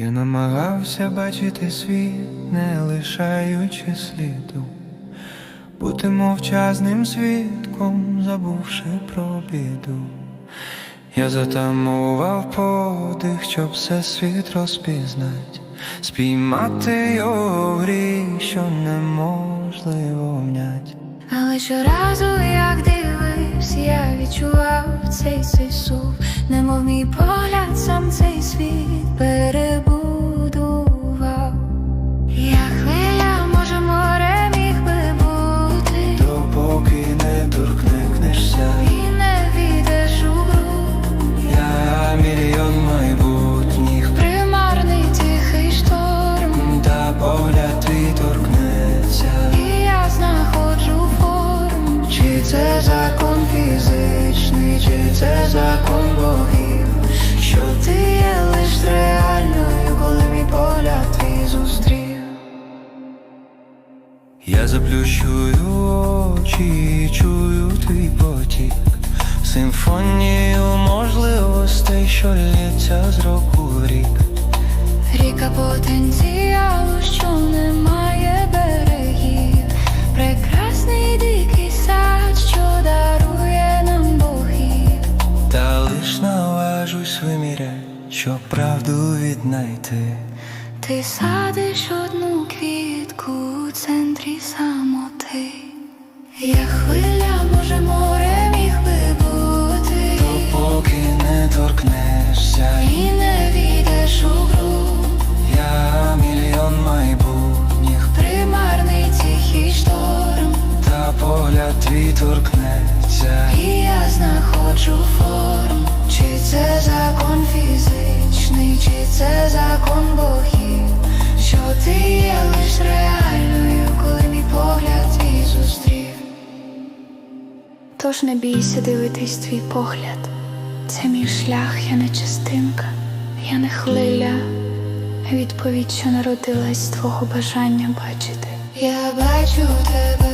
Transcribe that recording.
Я намагався бачити світ, не лишаючи сліду, бути мовчазним свідком, забувши про біду. Я затамував подих, щоб все світ розпізнать, спіймати його грі, що неможливо внять. Але щоразу, як дивився, я відчував цей цей це закон фізичний, чи це закон богів, що ти є лиш реальною, коли мій погляд твій зустрів. Я заплющую очі чую твій потік, симфонію можливостей, що лється з року в рік. Ріка потенціалу, що не наважусь виміряй, щоб правду віднайти. Ти садиш одну квітку у центрі самоти. Я хвиля, може, море міг би бути, Поки не торкнешся, це закон богів, що ти є лиш реальною, коли мій погляд твій зустрів. Тож не бійся дивитись твій погляд. Це мій шлях, я не частинка, я не хвиля, відповідь, що народилась з твого бажання бачити. Я бачу тебе,